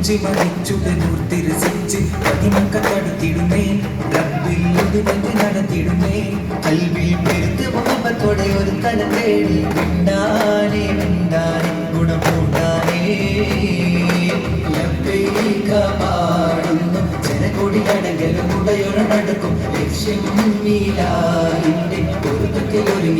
വിളിച്ചു ജയിച്ചു മരിച്ചുടനൂർത്തി രസിച്ച് പതിമക്ക തടുത്തിടുമേ റബ്ബിൽ ഒതുവന്ന് നടത്തിടുമേ കൽവിൽ പെരുത്ത് ഒരു തല തേടി. മിണ്ടാനേ മിണ്ടാനേ ഗുണപൂണ്ടാനേ ലബ്ബൈക പാടുന്നു. ജനകൊടി അടകലും ഉടയൊരു നടക്കും. ലക്ഷ്യം നീലാലിന്റെ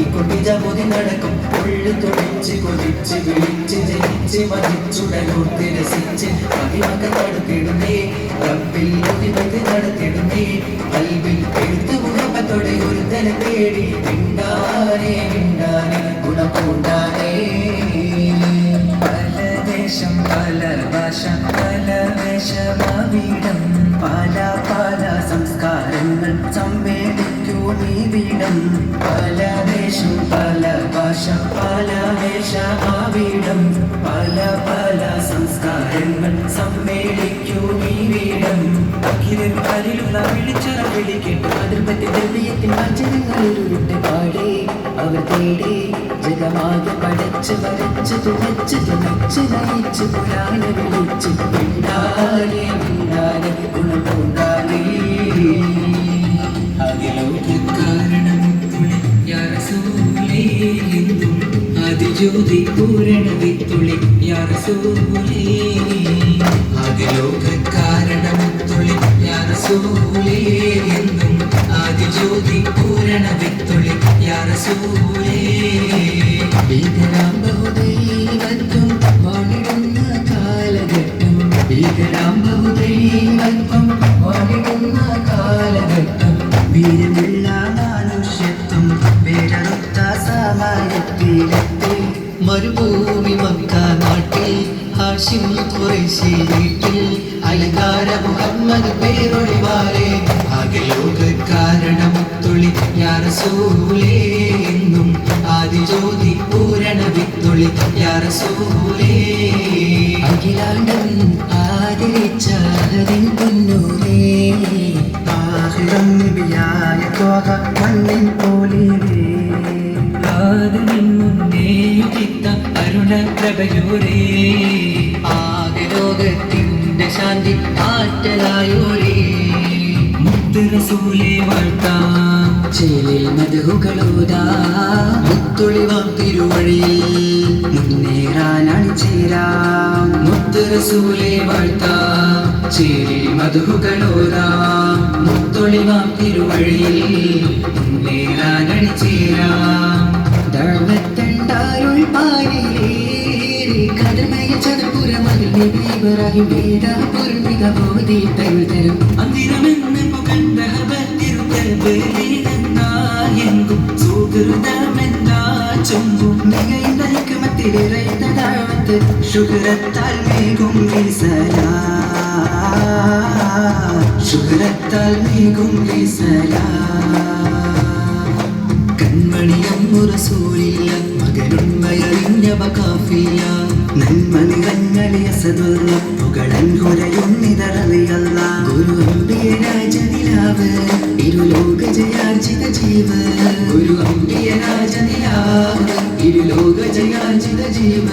ഒരുങ്ങിക്കൊണ്ട് ജപോതി നടക്കും. ഉള്ളു തുടിച്ച് കൊതിച്ച് വിളിച്ച് ജയിച്ച് മതിച്ചുടനൂർത്തി രസിച്ച് പതിമക്ക നടത്തിടുന്നേ. റബ്ബിൽ ഒതിവന്ന് നടത്തിടുന്നേ. കൽവിൽ പെരുത്ത് മുഹബത്തോടെ ഒരു തല തേടി പിണ്ടാനേ പിണ്ടാനേ ഗുണപൂണ്ടാനേ പല ദേശം പല ഭാഷ പല വേഷമാവിടം. പല പല സംസ്കാരങ്ങൾ സമ്മേളിക്കൂ നീവിടം പല ദേശം പല ഭാഷ പല വേഷമാവിടം പല പല സംസ്കാരങ്ങൾ സമ്മേളിക്കൂ നീവിടം അഖിലൻ അരിലുള്ള വിളിച്ചറ വിളിക്കട്ട് അതിർപ്പറ്റി പറ്റി ദിവ്യത്തിൻ വചനങ്ങളിൽ ഉരുട്ട് പാടി. അവർ തേടി ജഗമാകെ പടച്ച് വരച്ച് തുണച്ച് തുണച്ച് നയിച്ച് പുരാണ വിളിച്ച് മിണ്ടാനെ അതിജ്യോതി പൂരണ വിത്തുളി യാറസൂലേ ആദിലോക കാരണമുത്തുളി യാറസൂലേ എന്നും ആദിജ്യോതി പൂരണ വിത്തുളി യാറസൂലേ ഭീകരാം ബഹുദൈവത്വം വാണിടുന്ന കാലഘട്ടം. കാലഘട്ടം. വീരമുള്ള മരുഭൂമി മക്ക നാട്ടിൽ ഹാഷിം കുറേശ്ശി വീട്ടിൽ അലങ്കാര മുഹമ്മദ് പേരൊളി ആകെ ആകലോക കാരണമുത്തുളി യാറസൂലേ എന്നും ആദിജ്യോതി പൂരണ വിത്തുളി യാറസൂലേ. അഖിലാണ്ടൻ ആദരിച്ചതിൻ പൊന്നൂരേ ആഹിറം നബിയായ തോക മണ്ണിൻ പോലിരേ ആദിനും മുന്നേ ചിത്ത അരുണ പ്രഭയൂരേ ആകെ ലോകത്തിന്റെ ശാന്തി ആറ്റലായോരേ. മുത്തുറസൂലേ വാഴ്ത്താം. ചേലിൽ മധുകളൂതാ മുത്തൊളിവാം തിരുവഴിയിൽ മുന്നേറാനാണ് ചേരാം. മുത്തുറസൂലെ വാഴ്ത്താം. ചേലിൽ മധുകളൂതാ മുത്തൊളിവാം തിരുവഴിയിൽ മുന്നേറാനണി ചേരാം. തഴവത്തണ്ടായുൾ പായിലേറി കടമയ ചതുപുരമതിൽ ദീപറായി വേദാ പൂർണിക ബോധി തഴുതരും അന്തിരമെന്ന് പുകണ്ട ഭത്തിരുതെന്നായെങ്കും സുഹൃതമെന്നാ ചൊങ്കും നികൈന്ന നിഗമത്തിലിറൈന്ന താഴത്ത് ശുഹ്രത്താൽ മേഘും വിസലാ ശുഹ്രത്താൽ മേഘും വിസലാ കൺമണിയം റസൂലില്ല മകനുണ്മയറിഞ്ഞ ബകാഫിയ നന്മ നിറഞ്ഞളിയ സദുർവ പുകളൻ ഹുരയുന്നിതറിയല്ല ഗുരു അമ്പിയ രാജനിലാവ് ഇരുലോക ജയാർജിത ജീവ ഗുരു അമ്പിയ രാജനിലാവ് ഇരുലോക ജയാർജിത ജീവ